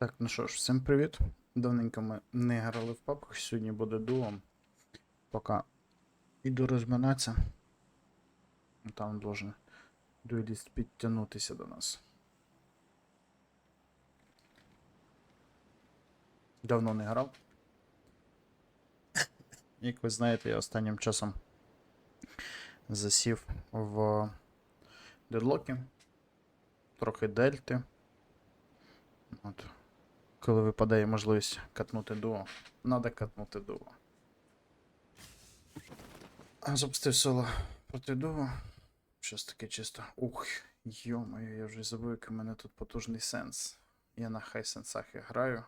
Так, ну що ж, всім привіт. Давненько ми не грали в папках, сьогодні буде дуом. Поки іду розминатися. Там должен дуеліст підтягнутися до нас. Давно не грав. Як ви знаєте, я останнім часом засів в дедлокі, трохи дельти. От. Коли випадає можливість катнути дуо, надо катнути дуо. Запустив соло проти дуо. Щось таке чисто. Ух, йо-моє, я вже забув, який у мене тут потужний сенс. Я на хай сенсах і граю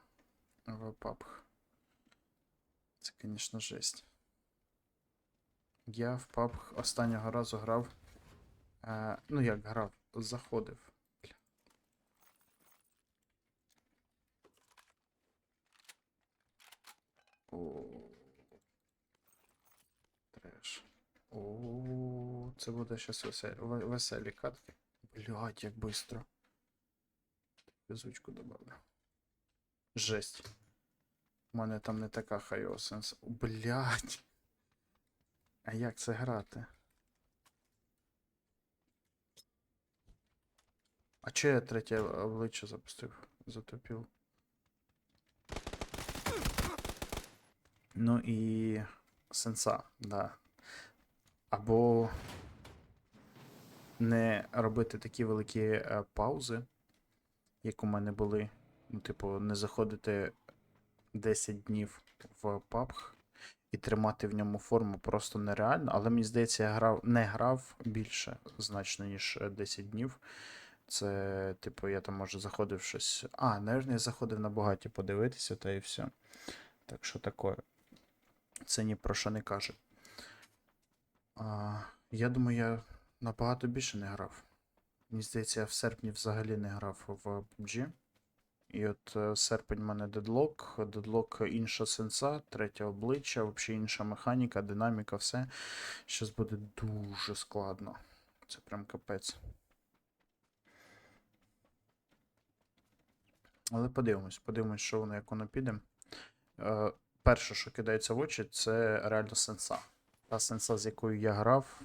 в пабг. Це, звісно, жесть. Я в пабг останнього разу грав. Е, ну як грав, заходив. О. Треш. О, це буде щас веселі, веселі катки. Блять, як быстро. Візучку добавлю. Жесть. У мене там не така хайосенс. Блять. А як це грати? А че я третє обличчя запустив? Затопив. Ну і сенса, да. Або не робити такі великі е, паузи, як у мене були. Ну, типу, не заходити 10 днів в PUBG і тримати в ньому форму просто нереально. Але мені здається, я грав, не грав більше значно, ніж е, 10 днів. Це, типу, я там може заходив щось. А, наверное, я заходив на багаті подивитися, та і все. Так що таке. Це ні про що не каже. А, я думаю, я набагато більше не грав. Мені здається, я в серпні взагалі не грав в PUBG. І от е, серпень в мене дедлок, дедлок інша сенса, третє обличчя, взагалі інша механіка, динаміка, все. Щас буде дуже складно. Це прям капець. Але подивимось, подивимось, що воно, як воно піде. Перше, що кидається в очі, це реально сенса. Та сенса, з якою я грав,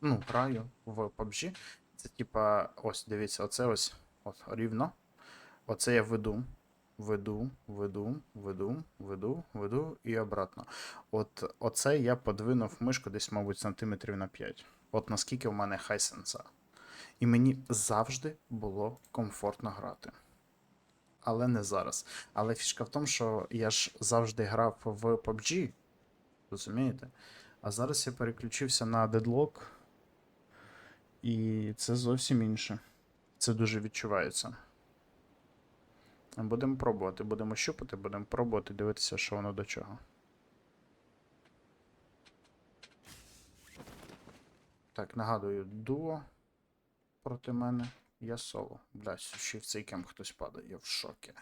ну, граю в PUBG. Це типа, ось, дивіться, оце ось от, рівно. Оце я веду, веду, веду, веду, веду, веду і обратно. От оце я подвинув мишку десь, мабуть, сантиметрів на 5. От наскільки в мене хай сенса. І мені завжди було комфортно грати. Але не зараз. Але фішка в тому, що я ж завжди грав в PUBG. Розумієте? А зараз я переключився на Deadlock. І це зовсім інше. Це дуже відчувається. Будемо пробувати, будемо щупати, будемо пробувати, дивитися, що воно до чого. Так, нагадую, дуо проти мене. Я соло. Блядь, ще в цей кем хтось падає, я в шокі.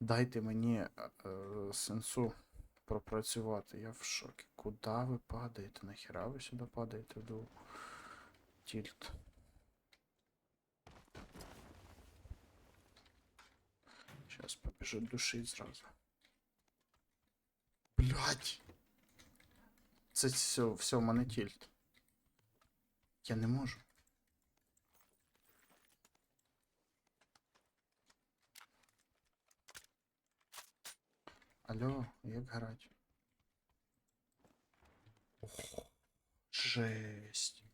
Дайте мені е, е, сенсу пропрацювати, я в шокі. Куди ви падаєте? Нахіра ви сюди падаєте до тільт? Сейчас побежит душить зразу. Блять! Це все, все, в мене тільт. Я не можу. Алло, як грати? Жесть.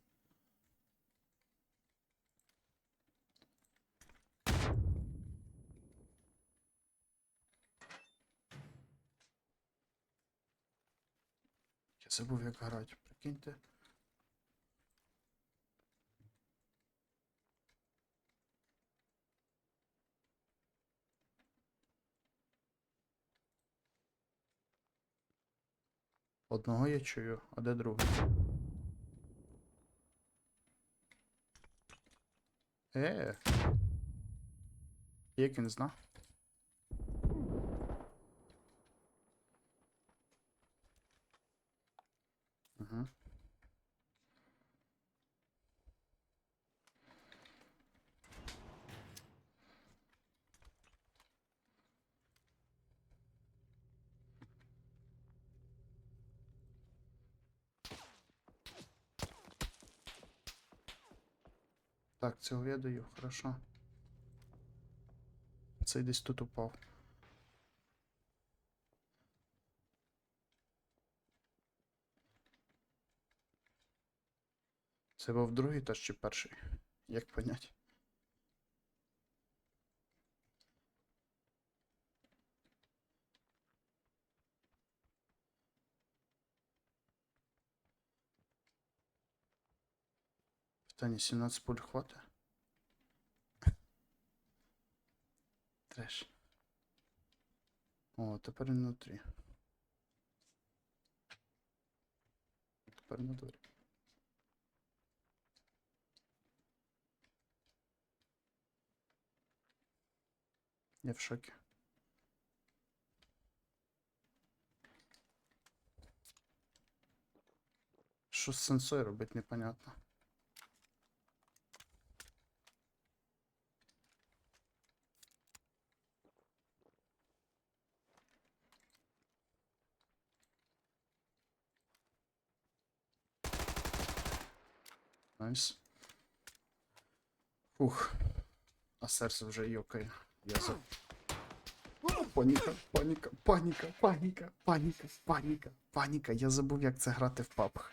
Я забув, як грати, прикиньте. Одного я чую, а де другий? Е. Як він зна? Так, цього я хорошо. Цей десь тут упав. Це був другий етаж чи перший? Як понять? Питання 17 пуль хватить? Треш. О, тепер внутрі. Тепер на дворі. Я в шокі. Що з сенсою робить, непонятно. Найс. Фух. А серце вже йокає. Я за. Паніка, паніка, паніка, паніка, паніка, паніка, паніка. Я забув, як це грати в папах.